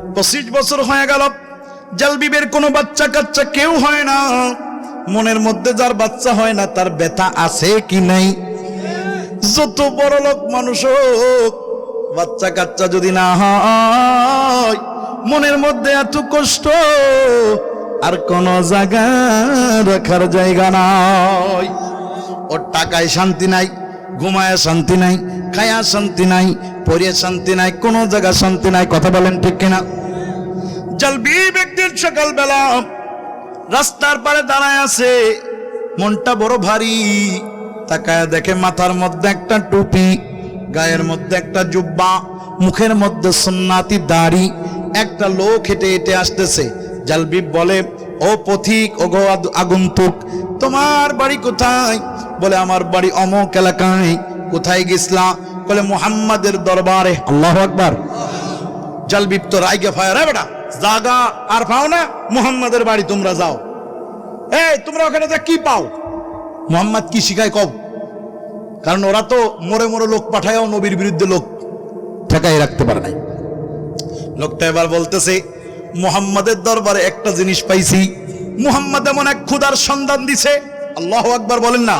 পঁচিশ বছর হয়ে গেল। জালবিবের কোনো বাচ্চা কাচ্চা কেউ হয় না। মনের মধ্যে যার বাচ্চা হয় না, তার ব্যথা আছে কি নাই? যত বড় লোক মানুষ হোক, বাচ্চা কাচ্চা যদি না হয়, মনের মধ্যে এত কষ্ট, আর কোন জায়গা রাখার জায়গা নাই। ওর টাকায় শান্তি নাই। ঘুমায় শান্তি নাই, খায়া শান্তি নাই পরিয়ে শান্তি নাই, কোনো জায়গা শান্তি নাই, কথা বলেন ঠিক কিনা? জলবি ব্যক্তির সকালবেলা রাস্তার পারে দাঁড়ায় আছে, মনটা বড় ভারী। তাকায় দেখে মাথার মধ্যে একটা টুপি, গায়ের মধ্যে একটা জুব্বা, মুখের মধ্যে সুন্নাতি দাড়ি, একটা লোক হেঁটে হেঁটে আসতেছে। জালবিব বলে, ও পথিক ও গো আগন্তুক, তোমার বাড়ি কোথায়? বলে, আমার বাড়ি অমক এলাকায়। কোথায় গেছলা? বলে, মুহাম্মাদের দরবারে। আল্লাহ আকবার। জালবিব তো রাইগে ফায়ার বেটা, জাগা আর পাও না, মুহাম্মাদের বাড়ি তোমরা যাও। এই, তোমরা ওখানে যা কি পাও? মুহাম্মদ কি শিখায় কব কারণ ওরা তো মরে মরে লোক পাঠায়ও নবীর বিরুদ্ধে লোক ঠেকাই রাখতে পারে নাই। লোকটা এবার বলতেছে, মুহাম্মাদের দরবারে একটা জিনিস পাইছি। মুহাম্মদ এমন এক খুদার সন্ধান দিছে। আল্লাহ আকবার বলেন না।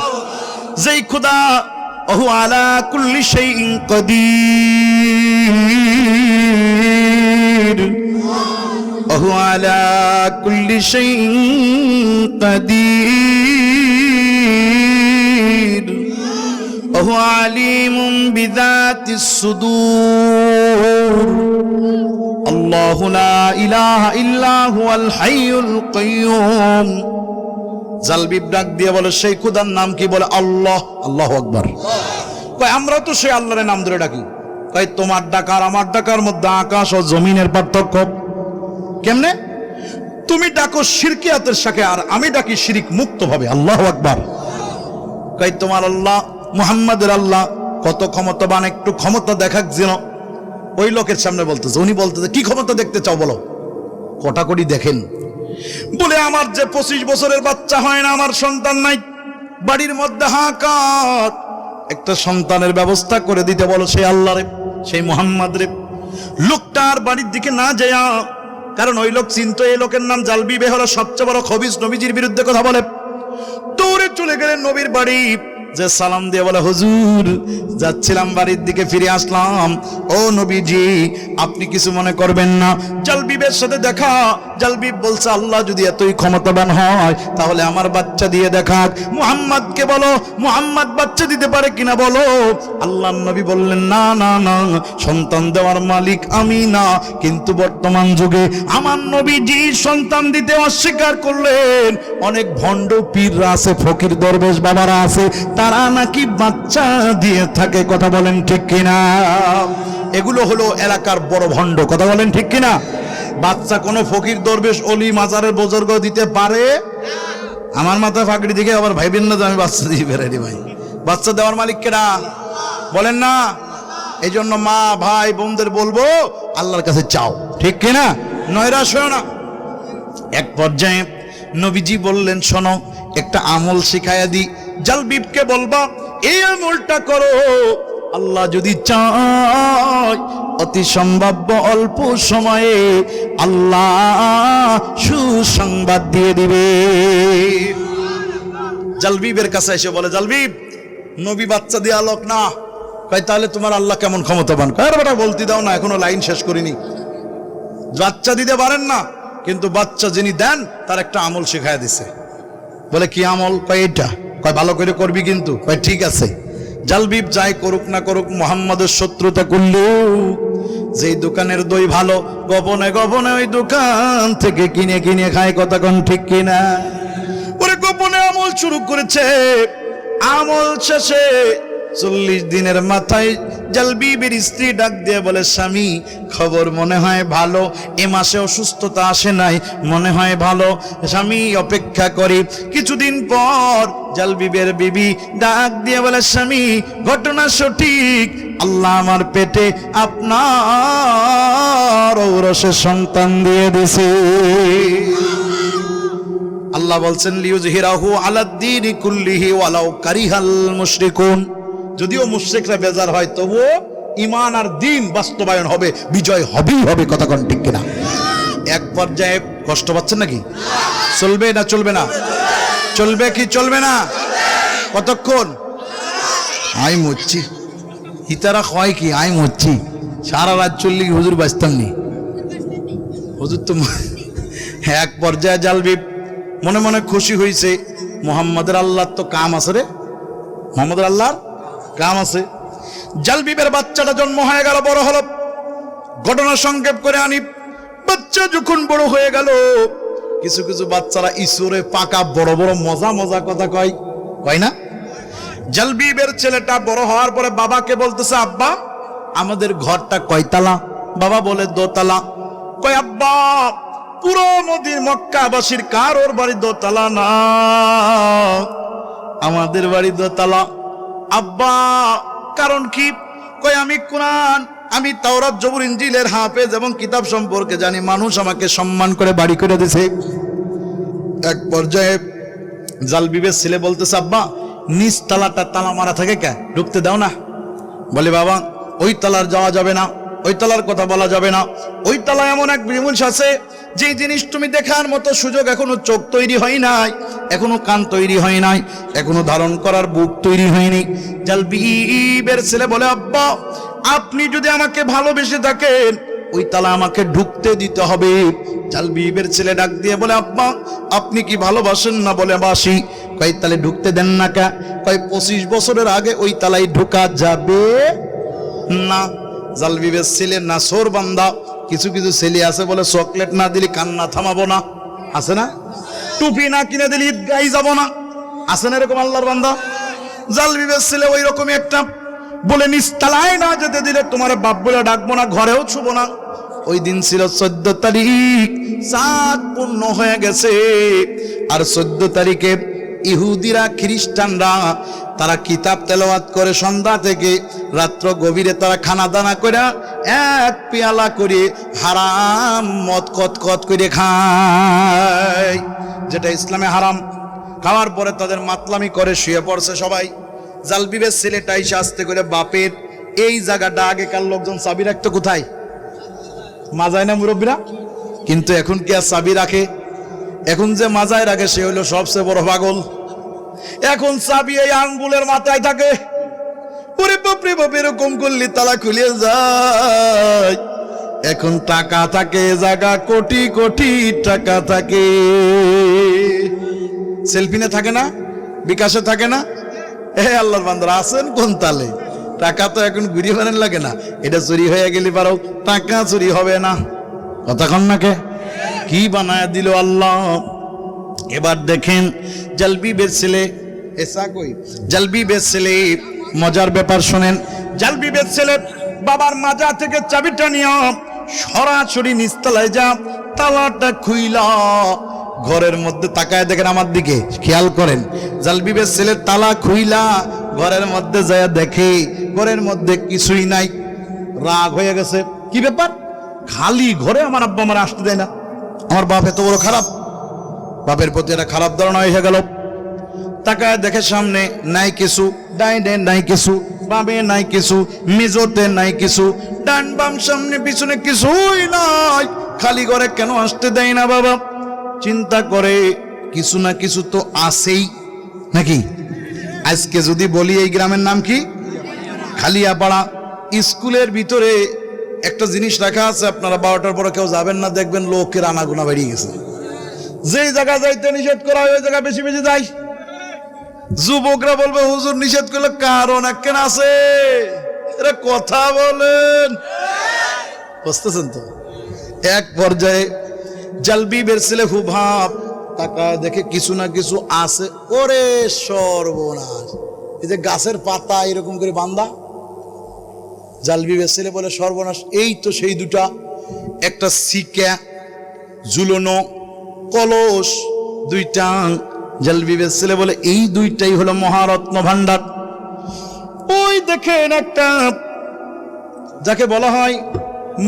যেই খুদা, অহু আলা কুল্লি সেই কদির। অহু আলা কুল্লি সেই কদির। অহু আলিম বিদাতি সুদূর। আল্লাহু লা ইলাহা ইল্লা হুয়াল হাইয়ুল কাইয়ুম। জালবিব ডাক দিয়ে বলে, সেই খুদার নাম কি? বলে, আল্লাহ আল্লাহ আকবার। কয় আমরা তো সেই আল্লাহর নাম ধরে ডাকি। কয়, তোমার ডাকার, আমার ডাকার মধ্যে আকাশ ও জমিনের পার্থক্য। কেমনে? তুমি ডাকো শিরকিয়াতের সাথে, আর আমি ডাকি শিরিক মুক্ত ভাবে আল্লাহ আকবার। কই তোমার আল্লাহ, মুহাম্মাদের আল্লাহ, কত ক্ষমতাবান, একটু ক্ষমতা দেখাক যেন। ওই লোকের সামনে বলতেছে, উনি বলতেছে, কি ক্ষমতা দেখতে চাও বলো? কটাকটি দেখেন। বলে, আমার যে পঁচিশ বছরের বাচ্চা হয় না, আমার সন্তান নাই। বাড়ির মধ্যে হাকার একটা সন্তানের ব্যবস্থা করে দিতে বলো সেই আল্লাহ রে, সেই মোহাম্মদ রে। লোকটা আর বাড়ির দিকে না যায়। কারণ ওই লোক চিন্ত, এই লোকের নাম জালবি বেহরা, সবচেয়ে বড় খবিজ নবীজির বিরুদ্ধে কথা বলে। দৌড়ে চলে গেলেন নবীর বাড়ি। যে সালাম দিয়ে বলে, হুজুর, যাচ্ছিলাম বাড়ির দিকে, ফিরে আসলাম। ও নবীজি, আপনি কিছু মনে করবেন না। জালবিবের সাথে দেখা। জালবিব বলছে, আল্লাহ যদি এতই ক্ষমতাবান হয়, তাহলে আমার বাচ্চা দিয়ে দেখাক। মুহাম্মদকে বলো, মুহাম্মদ বাচ্চা দিতে পারে কিনা বলো? আল্লাহ নবী বললেন, না না না, সন্তান দেওয়ার মালিক আমি না। কিন্তু বর্তমান যুগে আমার নবীজি সন্তান দিতে অস্বীকার করলেন। অনেক ভণ্ড পীররা আছে, ফকির দরবেশ বাবারা আছে। তারা নাকি বাচ্চা দিয়ে থাকে, কথা বলেন ঠিক কিনা? এগুলো হলো এলাকার বড় ভণ্ড, কথা বলেন ঠিক কিনা? বাচ্চা কোনো ফকির, দরবেশ, অলি, মাজারের বুজুর্গ দিতে পারে? আমার মাথায় ফাঁকড়ি দিকে আবার ভাইবেন না যে আমি বাচ্চা দিয়ে বেড়াইনি ভাই। বাচ্চা দেওয়ার মালিক কেডা? বলেন না। এই জন্য মা, ভাই, বোনদের বলব, আল্লাহর কাছে চাও ঠিক কিনা? নয়রাশ হয়েও না। এক পর্যায়ে নবীজি বললেন, শোনো, একটা আমল শিখাইয়া দি জালবিবকে বলবা, এই আমলটা করো। আল্লাহ যদি চায়, অতি সম্ভাব্য অল্প সময়ে আল্লাহ সুসংবাদ দিয়ে দিবে। জালবিবের কাছে এসে বলে, জালবিব, নবী বাচ্চা দেয়া লোক না। কয়, তাহলে তোমার আল্লাহ কেমন ক্ষমতাবান? কয় বেটা, বলতে দাও না, এখনও লাইন শেষ করিনি। বাচ্চা দিতে পারেন না, কিন্তু বাচ্চা যিনি দেন, তার একটা আমল শেখায় দিছে। বলে, কি আমল? কয় এটা কয়, ভালো করে করবি কিন্তু? কয়, ঠিক আছে। জালবিব যাই করুক না করুক, মোহাম্মদের শত্রুতা করলু। যেই দোকানের দই ভালো, গোপনে গোপনে ওই দোকান থেকে কিনে কিনে খায় কতক্ষণ ঠিক কিনা? ওরে গোপনে আমল শুরু করেছে। আমল শেষে চল্লিশ দিনের মাথায় জালবিবের স্ত্রী ডাক দিয়ে বলে, স্বামী, খবর মনে হয় ভালো। এ মাসে অসুস্থতা আসে নাই, মনে হয় ভালো। স্বামী, অপেক্ষা করি। কিছুদিন পর জালবিবের বিবি ডাক দিয়ে বলে, স্বামী, ঘটনা সঠিক। আল্লাহ আমার পেটে আপনার ঔরসের সন্তান দিয়ে দিছে। আল্লাহ বলছেন, লিউজহিরাহু আলাদ্দিন কুল্লিহি ওয়ালাউ কারিহাল মুশরিকুন। যদিও মুশরিকরা বেজার হয়, তবুও ইমান আর দিন বাস্তবায়ন হবে, বিজয় হবেই হবে, কথা কোন ঠিক কিনা? এক পর্যায়ে কষ্ট পাচ্ছেন নাকি? চলবে না চলবে না? চলবে কি, চলবে না? কতক্ষণ? আই মরছি ইতারা হয় কি আই মরছি সারা রাত চললে হুজুর বাঁচতাম নি। হুজুর তো এক পর্যায়ে জালবি, মনে মনে খুশি হয়েছে মোহাম্মদের আল্লাহর তো কাম আছে রে। মোহাম্মদের আল্লাহর কাম আছে। জালবিবের বাচ্চাটা জন্ম হয়ে গেল, বড় হলো। ঘটনা সংক্ষেপ করে আনি। বাচ্চা যখন বড় হয়ে গেল, কিছু কিছু বাচ্চারা ঈশ্বরে পাকা বড় বড় মজা মজা কথা কয়। কয় না? জালবিবের ছেলেটা বড় হওয়ার পরে বাবাকে বলতেছে, আব্বা, আমাদের ঘরটা কয়তালা? বাবা বলে, দোতলা। কয়, আব্বা, পুরো নদীর মক্কাবাসীর কার ওর বাড়ি দোতলা না। আমাদের বাড়ি দোতলা। আব্বা, কারণ কি? কয়, আমি কোরআন, আমি তাওরাত, জবুর ইঞ্জিলের হাফেজ এবং কিতাব সম্পর্কে জানি। মানুষ আমাকে সম্মান করে বাড়ি করে দিছে। এক পর্যায়ে জালবিবের ছেলে বলতেছে, আব্বা, নিচ তালাটা তালা মারা থাকে কে? ঢুকতে দাও না। বলে, বাবা, ওই তালার যাওয়া যাবে না, ওই তালার কথা বলা যাবে না। ওই তালা এমন এক জিনিস আছে যে জিনিস তুমি দেখার মতো সুযোগ এখনও চোখ তৈরি হয় নাই, এখনও কান তৈরি হয় নাই, এখনও ধারণ করার বুক তৈরি হয়নি। জালবিবের ছেলে বলে, আব্বা, আপনি যদি আমাকে ভালোবেসে থাকেন, ওই তালা আমাকে ঢুকতে দিতে হবে। জালবিবের ছেলে ডাক দিয়ে বলে, আব্বা, আপনি কি ভালোবাসেন না? বলে, বাসি। কয়, তালে ঢুকতে দেন না কা? কয়, পঁচিশ বছরের আগে ওই তালাই ঢুকা যাবে না। জালবিবের ছেলে না সোর বান্দা কিছু কিছু ছেলে আছে বলে চকলেট না দিলে কান্না থামাবো না। আছে না? টুপি না কিনে দিলে গাই যাব না। আছে না এরকম আল্লাহর বান্দা? জালবিবের ছেলে ওই রকমই একটা। বলে, নিস্তালায় না যেতে দিলে তোমার বাপ বলে ডাকবো না, ঘরেও ছুবো না। ওই দিন ছিল চোদ্দ তারিখ সাত পূর্ণ হয়ে গেছে। আর চোদ্দ তারিখে ইহুদিরা, খ্রিস্টানরা তারা কিতাব তেলাওয়াত করে সন্ধ্যা থেকে রাত্র গভীরে তারা খানা দানা করে এক পেয়ালা করে হারাম মত কত কত করে খায়। যেটা ইসলামে হারাম। খাওয়ার পরে তাদের মাতলামি করে, শুয়ে পড়ছে সবাই। জালবিবের ছেলেটা এসে আসতে করে, বাপের, এই জায়গাটা আগেকার লোকজন চাবি রাখতো কোথায়? মাজায় না মুরব্বীরা? কিন্তু এখন কি আর চাবি রাখে? এখন যে মাজায় রাখে, সে হলো সবচেয়ে বড় পাগল। এখন চাবি এই আঙ্গুলের মাথায় থাকে। ওরে বাপরে বাপ এরকম করলে তালা খুলে যায়। এখন টাকা থাকে, জায়গা কোটি কোটি টাকা থাকে। সেলফিনে থাকে না, বিকাশে থাকে না। এ আল্লাহর বান্দর আছেন কোন তালে? টাকা তো এখন ঘুরিয়ে বানেন লাগে না। এটা চুরি হয়ে গেলে পারো, টাকা চুরি হবে না। কথা কন না কে? কি বানায় দিল আল্লাহ? এবার দেখেন জালবিবের ছেলে। এসা কই? জালবিবের ছেলে মজার ব্যাপার শোনেন। জালবিবের ছেলে বাবার মাজা থেকে চাবিটা নিয়ে সরাসরি নিচতলায় যা তালাটা খুইলা। ঘরের মধ্যে তাকায় দেখেন আমার দিকে খেয়াল করেন। জালবিবের ছেলের তালা খুইলা ঘরের মধ্যে যায় দেখে ঘরের মধ্যে কিছুই নাই। রাগ হয়ে গেছে। কি ব্যাপার? খালি ঘরে আমার আব্বা আমার আসতে দেয় না। আমার বাপ এত বড় খারাপ। বাপের প্রতি একটা খারাপ ধারণা হয়ে গেল। তাকায় দেখে সামনে নাই কিছু, ডাইনে নাই কিছু, বামে নাই কিছু, মেজোতে নাই কিছু, ডান বাম সামনে পিছনে কিছুই নাই। খালি ঘরে কেন আসতে দেয় না বাবা? চিন্তা করে কিছু না কিছু তো আসেই নাকি? আজকে যদি বলি এই গ্রামের নাম কি? খালিয়াপাড়া। স্কুলের ভিতরে একটা জিনিস রাখা আছে, আপনারা বারোটার পরে কেউ যাবেন না, দেখবেন লোকের আনাগোনা বেরিয়ে গেছে। যেই জায়গা যাইতে নিষেধ করা হয়, ওই জায়গা বেশি বেশি যাই। যুবকরা বলবে, হুজুর, নিষেধ করলে কারণ কেন আছে। এরা কথা বলেন। বুঝতেছেন তো? এক পর্যায়ে জালবিবের ছেলে খুব ভাব টাকা দেখে কিছু না কিছু আছে। ওরে সর্বনাশ। এই যে গাছের পাতা এরকম করে বান্দা। জালবিবের ছেলে বলে, সর্বনাশ। এই তো সেই দুটা। একটা সিকা ঝুলনো কলস, দুইটা জালবিবের ছেলে বলে, এই দুইটাই হলো মহারত্ন ভান্ডার ওই দেখেন একটা, যাকে বলা হয়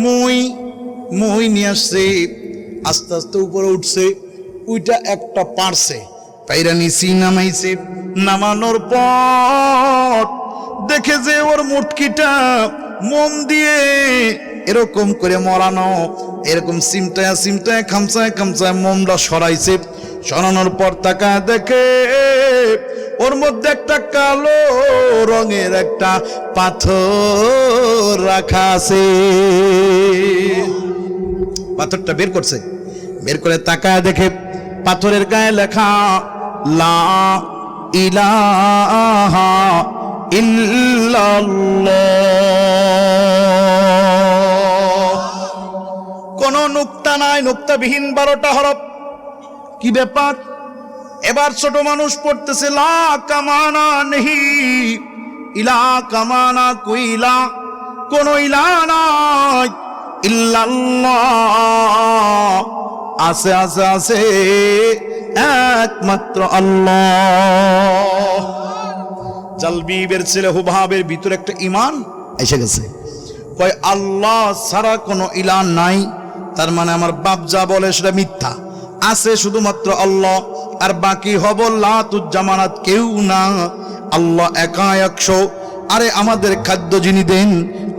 মই মই নিয়ে আসছে, আস্তে আস্তে উপরে উঠছে, ওইটা একটা পারছে। পাইরা নিচি নামাইছে, নামানোর পর দেখে যে ওর মুটকিটা মোম দিয়ে এরকম করে মরানো, এরকম সিমটায় সিমটায়, খামচায় খামচায় মোমটা সরাইছে। সরানোর পর তাকা দেখে ওর মধ্যে একটা কালো রঙের একটা পাথর রাখা আছে। পাথরটা বের করছে। বের করে তাকায় দেখে পাথরের গায়ে লেখা, লা ইলাহা কোন নুক্তা নাই, নুক্তাবিহীন বারোটা হরফ। কি ব্যাপার? এবার ছোট মানুষ পড়তেছে, লা কামানা নেহি, ইলা কামানা কুইলা। কোন ইলা নাই, ইল্লাল্লাহ। আছে আছে আছে, একমাত্র আল্লাহ। জালবিবের ছেলে হুবাবের ভিতরে একটা ইমান এসে গেছে। কয়, আল্লাহ ছাড়া কোনো ইলান নাই। তার মানে আমার বাপ যা বলে সেটা মিথ্যা। আছে শুধুমাত্র আল্লাহ, আর বাকি হব লাতুজ্জামানাত কেউ না। আল্লাহ একা একশো। আরে আমাদের খাদ্য যিনি দেন,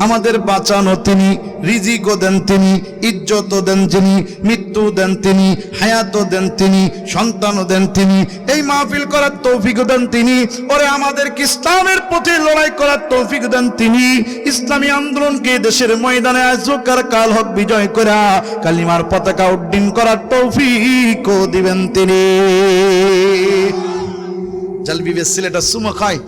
আমাদের বাঁচানো তিনি, রিজিকও দেন তিনি, ইজ্জতও দেন তিনি মৃত্যু দেন তিনি, হায়াতও দেন তিনি, সন্তানও দেন তিনি। এই মাহফিল করার তৌফিকও দেন তিনি, ওরে আমাদের ইসলামের পথে লড়াই করার তৌফিক দেন তিনি। ইসলামী আন্দোলনকে দেশের ময়দানে আজকার কাল হক বিজয় করা, কালিমার পতাকা উড্ডীন করার তৌফিকও দিবেন তিনি। জালবিবের ছেলেটা সুমা খায়।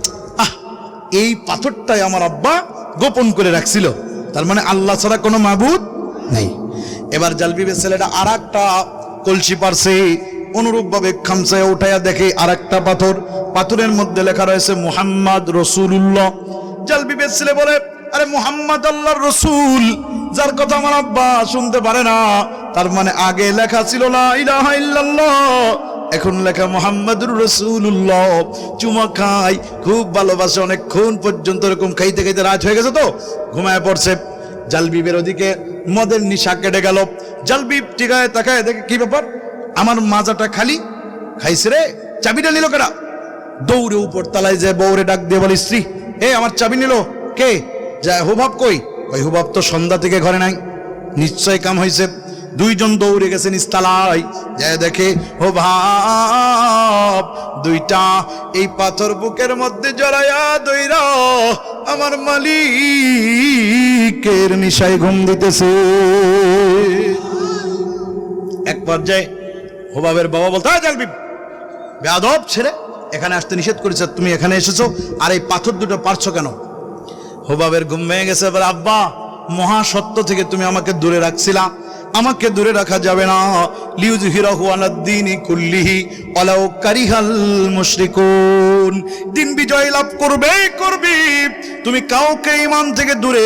এই পাথরটাই আমার আব্বা গোপন করে রাখছিল। তার মানে আল্লাহ ছাড়া কোনো মাবুদ নেই। এবার জালবিবের ছেলেটা আর একটা কলসি পারছে অনুরূপ ভাবে খামসায় উঠাইয়া দেখে আর একটা পাথর। পাথরের মধ্যে লেখা রয়েছে, মুহাম্মদ রসুল্লাহ জালবিবের ছেলে বলে, আরে মুহাম্মদ আল্লাহ রসুল। যার কথা আমার আব্বা শুনতে পারে না। তার মানে আগে লেখা ছিল না ইলাহা ইল্লাল্লাহ। এখন লেখা মোহাম্মদুর রসুল্লাহ চুমা খাই খুব ভালোবাসে, অনেকক্ষণ পর্যন্ত এরকম খাইতে খাইতে রাত হয়ে গেছে তো? ঘুমায় পড়ছে। জালবিবের ওদিকে মদের নিশা কেটে গেল। জালবিব টিকায় তাকায় দেখে, কি ব্যাপার? আমার মাজাটা খালি? খাইছে রে? চাবিটা নিল কেডা? দৌড়ে উপর তালায় যে বৌরে ডাক দিয়ে বলি, স্ত্রী, এ, আমার চাবি নিল। কে? যায় হুবাব কই? ওই হুবাব তো সন্ধ্যা থেকে ঘরে নাই। নিশ্চয় কাম হয়েছে দুইজন দৌড়ে গেছে নিস্তালায় যায় দেখে, ও ভাব দুইটা এই পাথর বুকের মধ্যে জড়াইয়া দইরা আমার মালিকের নিশায় ঘুম দিতেছে। এক পর্যায়ে হোবাবের বাবা বলতে হয় জালবি বেয়াদব ছেড়ে এখানে আসতে নিষেধ করেছে, তুমি এখানে এসেছ, আর এই পাথর দুটো পারছ কেন? হোবাবের ঘুম ভেঙে গেছে, এবার আব্বা, মহাসত্য থেকে তুমি আমাকে দূরে রাখছিলা আমাকে দূরে রাখা যাবে না। লিউজ হিরাহু আলাদ্দিনি কুল্লিহি, ওয়ালাউ কারিহাল মুশরিকুন। দিন বিজয় লাভ করবে, করবি। তুমি কাউকে ইমান থেকে দূরে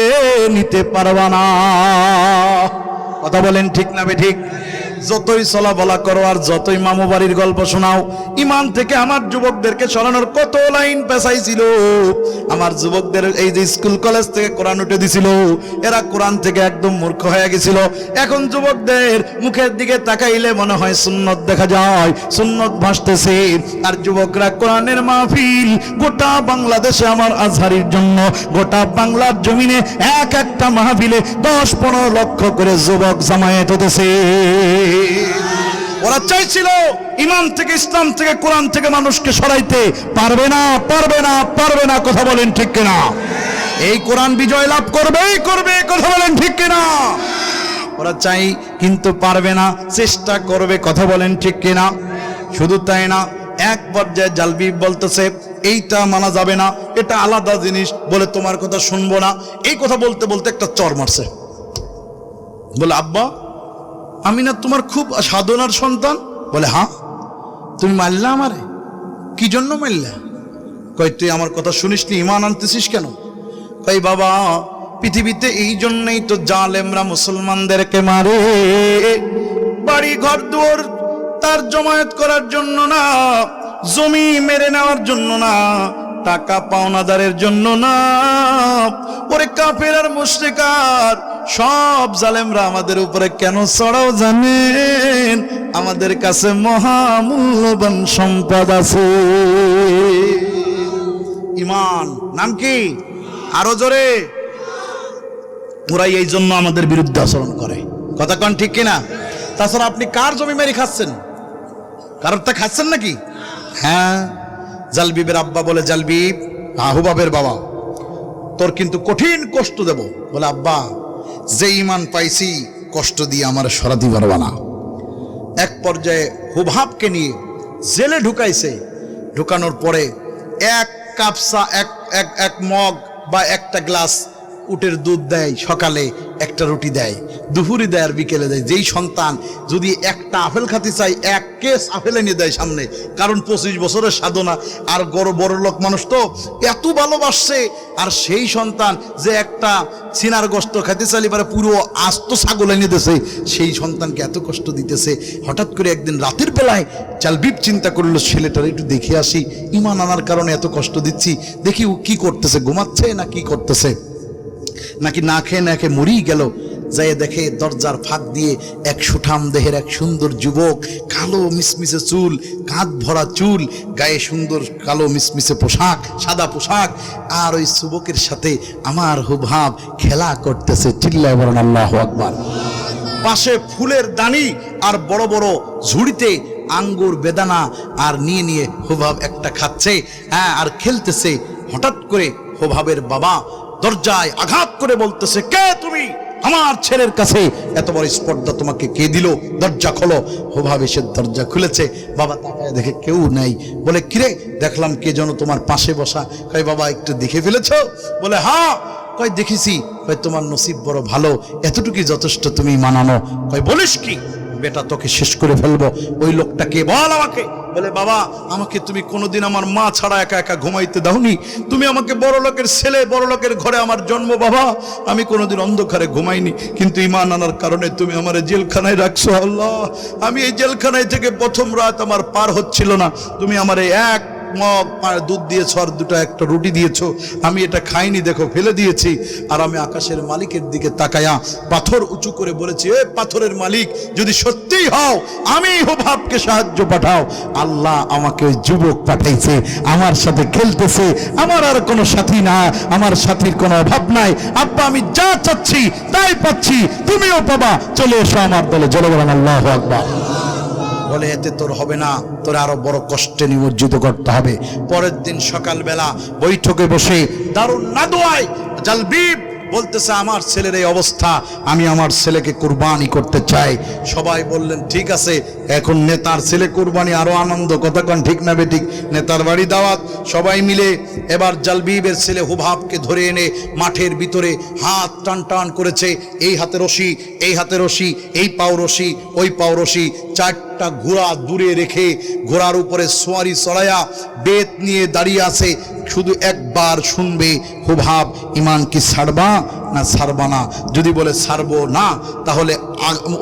নিতে পারবা না। কথা বলেন ঠিক না ঠিক? যতই চলা বলা করো আর যতই মামু বাড়ির গল্প শোনাও, ইমান থেকে আমার যুবকদেরকে সরানোর কত লাইন পেছাইছিল আমার যুবকদের এই যে স্কুল কলেজ থেকে কোরআন উঠে দিছিল, এরা কোরআন থেকে একদম মূর্খ হয়ে গেছিল। এখন যুবকদের মুখের দিকে তাকাইলে মনে হয় সুন্নত দেখা যায়, সুন্নত ভাসতেছে। আর যুবকরা কোরআনের মাহফিল গোটা বাংলাদেশে আমার আজহারির জন্য, গোটা বাংলার জমিনে এক একটা মাহফিলে দশ পনেরো লক্ষ করে যুবক জামায়াত হতেছে। ওরা চাইছিল ইমান থেকে, ইসলাম থেকে, কোরআন থেকে মানুষকে সরাইতে। পারবে না পারবে না পারবে না, কথা বলেন ঠিক কিনা? এই কোরআন বিজয় লাভ করবেই করবে, কথা বলেন ঠিক কিনা? ওরা চাই, কিন্তু পারবে না, চেষ্টা করবে, কথা বলেন ঠিক কিনা? শুধু তাই না, এক পর্যায়ে জালবি বলতেছে, এইটা মানা যাবে না, এটা আলাদা জিনিস বলে তোমার কথা শুনব না। এই কথা বলতে বলতে একটা চর মারছে। বলে, আব্বা আমি না তোমার খুব সাধনার সন্তান? বলে হ্যাঁ। তুমি মারলা আমারে? কি জন্য মারলা? কই তুই আমার কথা শুনিস শুনিসনি ইমান আনতেছিস কেন? কই বাবা, পৃথিবীতে এই জন্যই তো জালেমরা মুসলমানদেরকে মারে। বাড়ি, ঘর, দুয়ার তার জমায়েত করার জন্য না, জমি মেরে নেওয়ার জন্য না টাকা পাওনাদারের জন্য না। ওরে কাফের আর মুশরিকার, সব জালেমরা আমাদের উপরে কেন চড়াও জানেন? আমাদের কাছে মহামূল্যবান সম্পদ আছে। ইমান, নাম কি? আরও জোরে। ওরাই এই জন্য আমাদের বিরুদ্ধে আচরণ করে। কথা কন ঠিক কিনা? তাছাড়া আপনি কার জমি মেরি খাচ্ছেন? কারোর তা খাচ্ছেন নাকি? হ্যাঁ। জালবিবের আব্বা বলে জালবিব আহুবাবের বাবা, তোর কিন্তু কঠিন কষ্ট দেব। বলে, আব্বা যে ইমান পাইছি, কষ্ট দিয়ে আমার সরাতে পারবা না। এক পর্যায়ে হুভাবকে নিয়ে জেলে ঢুকাইছে। ঢুকানোর পরে এক কাপসা, এক এক এক মগ বা একটা গ্লাস উটের দুধ দেয়, সকালে একটা রুটি দেয় দুপুরে দেয় আর বিকেলে দেয়। যেই সন্তান যদি একটা আপেল খাতে চাই এক কেস আপেল এনে দেয় সামনে। কারণ পঁচিশ বছরের সাধনা। আর বড় বড় লোক মানুষ তো এত ভালোবাসছে। আর সেই সন্তান যে একটা চিনার গোস্ত খাইতে চাইলে পারে পুরো আস্ত ছাগল এনে দিতেছে সেই সন্তানকে এত কষ্ট দিতেছে। হঠাৎ করে একদিন রাতের বেলায় চালবিপ চিন্তা করল, ছেলেটার একটু দেখে আসি। ইমান আনার কারণে এত কষ্ট দিচ্ছি। দেখি ও কি করতেছে, ঘুমাচ্ছে না কি করতেছে? নাকি না খেয়ে না খেয়ে মরেই গেল? যাই দেখে দরজার ফাঁক দিয়ে এক সুঠাম দেহের এক সুন্দর যুবক কালো মিসমিসে চুল, কাঁধ ভরা চুল, গায়ে সুন্দর কালো মিসমিসে পোশাক, সাদা পোশাক। আর ওই যুবকের সাথে আমার হুভাব খেলা করতেছে। চিল্লায় বলেন, আল্লাহ আকবার। পাশে ফুলের দানি আর বড় বড় ঝুড়িতে আঙ্গুর, বেদানা আর নিয়ে নিয়ে হুভাব একটা খাচ্ছে। হ্যাঁ আর খেলতেছে। হঠাৎ করে হুভাবের বাবা দরজায় আঘাত করে বলতেছে, কে তুমি? আমার ছেলের কাছে। এত বড় স্পর্ধা তোমাকে কে দিল? দরজা খোলো। হুভাব এসে দরজা খুলেছে। বাবা তাকায় দেখে কেউ নাই। বলে, কিরে, দেখলাম কে যেন তোমার পাশে বসা। কয়, বাবা, একটু দেখে ফেলেছো? বলে হ্যাঁ। কয়, দেখেছি। কয়, তোমার নসিব বড় ভালো। এতটুকুই যথেষ্ট তুমি মানানো। কয়, বলিস কি? বেটা তোকে শেষ করে ফেলব। ওই লোকটাকে বল আমাকে। বলে, বাবা, আমাকে তুমি কোনোদিন আমার মা ছাড়া একা একা ঘুমাইতে দাওনি। তুমি আমাকে বড় লোকের ছেলে, বড় লোকের ঘরে আমার জন্ম, বাবা। আমি কোনোদিন অন্ধকারে ঘুমাইনি। কিন্তু ইমান আনার কারণে তুমি আমার জেলখানায় রাখছো, আল্লাহ। আমি এই জেলখানায় থেকে প্রথম রাত আমার পার হচ্ছিল না। তুমি আমার এই এক মগ দুধ দিয়েছ আর দুটো একটা রুটি দিয়েছ, আমি এটা খাইনি, দেখো, ফেলে দিয়েছি। আর আমি আকাশের মালিকের দিকে তাকায়া পাথর উঁচু করে বলেছি, এ পাথরের মালিক, যদি সত্যিই হও, আমি হোভাবকে সাহায্য পাঠাও। আল্লাহ আমাকে যুবক পাঠাইছে, আমার সাথে খেলতেছে, আমার আর কোনো সাথী না, আমার সাথীর কোনো অভাব নাই। আব্বা, আমি যা চাচ্ছি, তাই পাচ্ছি, তুমিও পাবা, চলে এসো আমার দলে। জলে আল্লাহ আকবার। বলে এতে তোর হবে না, তোর আরও বড় কষ্টে নিমজ্জিত করতে হবে। পরের দিন সকালবেলা বৈঠকে বসে দারুণ না দোয়ায় জালবিব বলতেছে, আমার ছেলের এই অবস্থা, আমি আমার ছেলেকে কুরবানি করতে চাই। সবাই বললেন, ঠিক আছে, এখন নেতার ছেলে কুরবানি আরও আনন্দ কতক্ষণ ঠিক না বেঠিক? নেতার বাড়ি দাওয়াত, সবাই মিলে এবার জালবিবের ছেলে হুভাবকে ধরে এনে মাঠের ভিতরে হাত টান টান করেছে, এই হাতে রশি, এই হাতে রশি, এই পাও রশি, ওই পাও রশি, চারটা ঘোড়া দূরে রেখে ঘোড়ার উপরে সোয়ারি চড়াইয়া বেত নিয়ে দাঁড়িয়ে আছে। শুধু একবার শুনবে হুভাব ইমান কি ছাড়বা? না ছাড়বা না। যদি বলে ছাড়বো না, তাহলে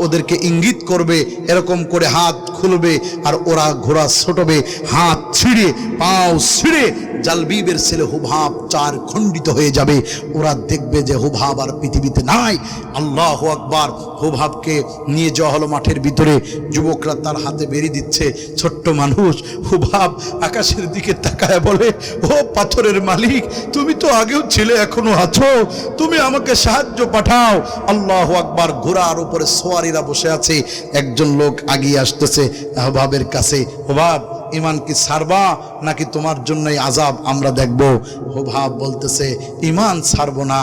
ওদেরকে ইঙ্গিত করবে, এরকম করে হাত খুলবে, আর ওরা ঘোড়া ছোটবে, হাত ছিঁড়ে, পাও ছিঁড়ে, জালবিবের ছেলে হুভাব চার খণ্ডিত হয়ে যাবে। ওরা দেখবে যে হুভাব আর পৃথিবীতে নাই। আল্লাহ আকবার। হুভাবকে নিয়ে যাওয়া হলো মাঠের ভিতরে যুবকরা তার হাতে বেরিয়ে দিচ্ছে। ছোট্ট মানুষ হুভাব আকাশের দিকে তাকায় বলে, ও পাথরের মালিক, তুমি তো আগেও ছিলে, এখনও আছো। তুমি আমাকে সাহায্য পাঠাও। আল্লাহ আকবার ঘোড়ার উপরে সোয়ারিরা বসে আছে। একজন লোক আগিয়ে আসতেছে হুভাবের কাছে হুভাব ইমান কি ছাড়বা নাকি তোমার জন্যই আজাব আমরা দেখব? হুভাব বলতেছে ইমান সারবো না,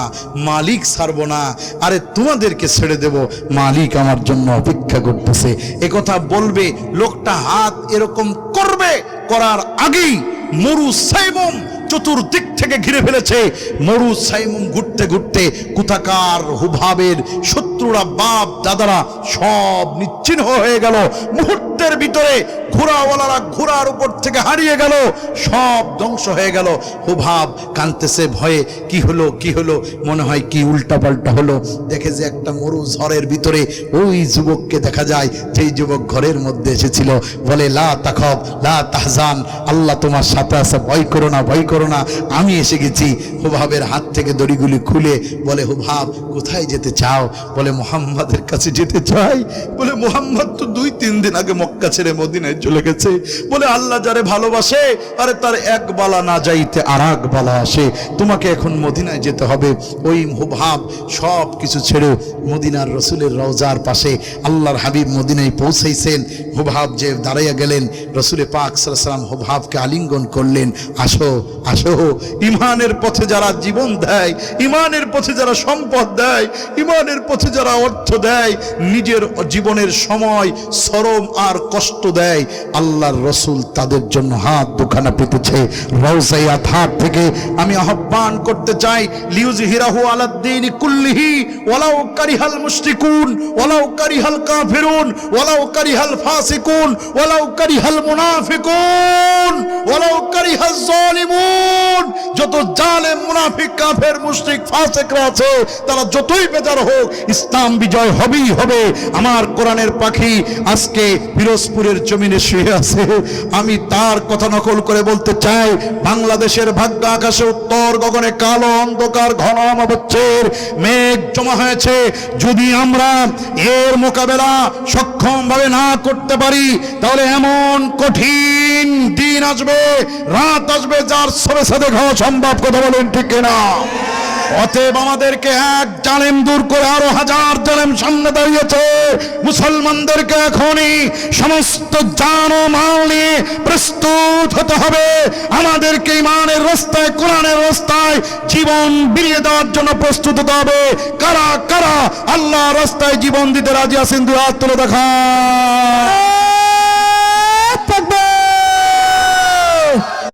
মালিক সারবো না, আরে তোমাদেরকে ছেড়ে দেব, মালিক আমার জন্য অপেক্ষা করতেছে। কথা বলবে, লোকটা হাত এরকম করবে, করার আগেই মরু সাইমম চতুর্দিক থেকে ঘিরে ফেলেছে। মরু সাইমুম ঘুরতে ঘুরতে কুথাকার হুভাবের শত্রুরা, বাপ দাদারা সব নিচ্ছিন্ন হয়ে গেল। মুহূর্তের ভিতরে ঘোড়াওয়ালারা ঘোড়ার উপর থেকে হারিয়ে গেল, সব ধ্বংস হয়ে গেল। হুভাব কানতেছে ভয়ে, কি হলো কি হলো? মনে হয় কি উল্টা পাল্টা হলো। দেখে যে একটা মরু ঝড়ের ভিতরে ওই যুবককে দেখা যায়, যেই যুবক ঘরের মধ্যে এসেছিল। বলে, লা তাখব, লা তাহজান, আল্লাহ তোমার সাথে আছে, ভয় করো না, ভয় করো না। আমি এসে গেছি। হুভাবের হাত থেকে দড়িগুলি খুলে বলে, হুভাব, কোথায় যেতে চাও? বলে মোহাম্মদের কাছে যেতে চাই। বলে, মোহাম্মদ তো দুই, তিন দিন আগে মক্কা ছেড়ে মদিনায় চলে গেছে। বলে, আল্লাহ যারে ভালোবাসে, আরে তার এক বালা না যাইতে আর এক বালা আসে। তোমাকে এখন মদিনায় যেতে হবে। ওই ভাব সব কিছু ছেড়ে মদিনার রসুলের রওজার পাশে আল্লাহর হাবিব মদিনায় পৌঁছাইছেন। হুভাব যে দাঁড়াইয়া গেলেন, রসুলে পাক সাল্লাম হুভাবকে আলিঙ্গন করলেন। আসো আসো, ইমানের পথে যারা জীবন দেয়, ইমানের পথে যারা সম্পদ দেয়, ইমানের পথে যারা অর্থ দেয়, নিজের জীবনের সময় শ্রম আর কষ্ট দেয়। আল্লাহর রসুল তাদের জন্য হাত দুখানা পেতেছে। রওজাইয়া থাক থেকে আমি আহ্বান করতে চাই লিউজ হিরাহু আলাদ্দিন কুল্লিহি, ওয়ালাউ কারিহাল মুশরিকুন, ওয়ালাউ কারিহাল কাফিরুন, ওয়ালাউ কারিহাল ফাসিকুন, ওয়ালাউ কারিহাল মুনাফিকুন, ওয়ালাউ কারিহাল জালিমুন যত জালেম, মুনাফিক, কাফের, মুশরিক ফাসিকরা আছে, তারা যতই বেজার হোক ইসলাম বিজয় হবেই হবে। আমার কোরআনের পাখি আজকে পিরোজপুরের জমিনে শুয়ে আছে। আমি তার কথা নকল করে বলতে চাই, বাংলাদেশের ভাগ্য আকাশে উত্তর, গগনে কালো অন্ধকার, ঘন অমাবচ্ছের মেঘ জমা হয়েছে। যদি আমরা এর মোকাবেলা সক্ষমভাবে না করতে পারি, তাহলে এমন কঠিন দিন আসবে, রাত আসবে যার সবে সাথে খাওয়া সম্ভব, কথা বলেন ঠিক কিনা? অতএব আমাদেরকে এক জালেম দূর করে আরও হাজার জালেম সামনে দাঁড়িয়েছে। মুসলমানদেরকে এখনই সমস্ত জান ও মাল নিয়ে প্রস্তুত হতে হবে। আমাদেরকে ইমানের রাস্তায়, কোরআনের রাস্তায় জীবন বিলিয়ে দেওয়ার জন্য প্রস্তুত হতে হবে। কারা কারা আল্লাহ রাস্তায় জীবন দিতে রাজি আছেন, দু হাত তুলে দেখা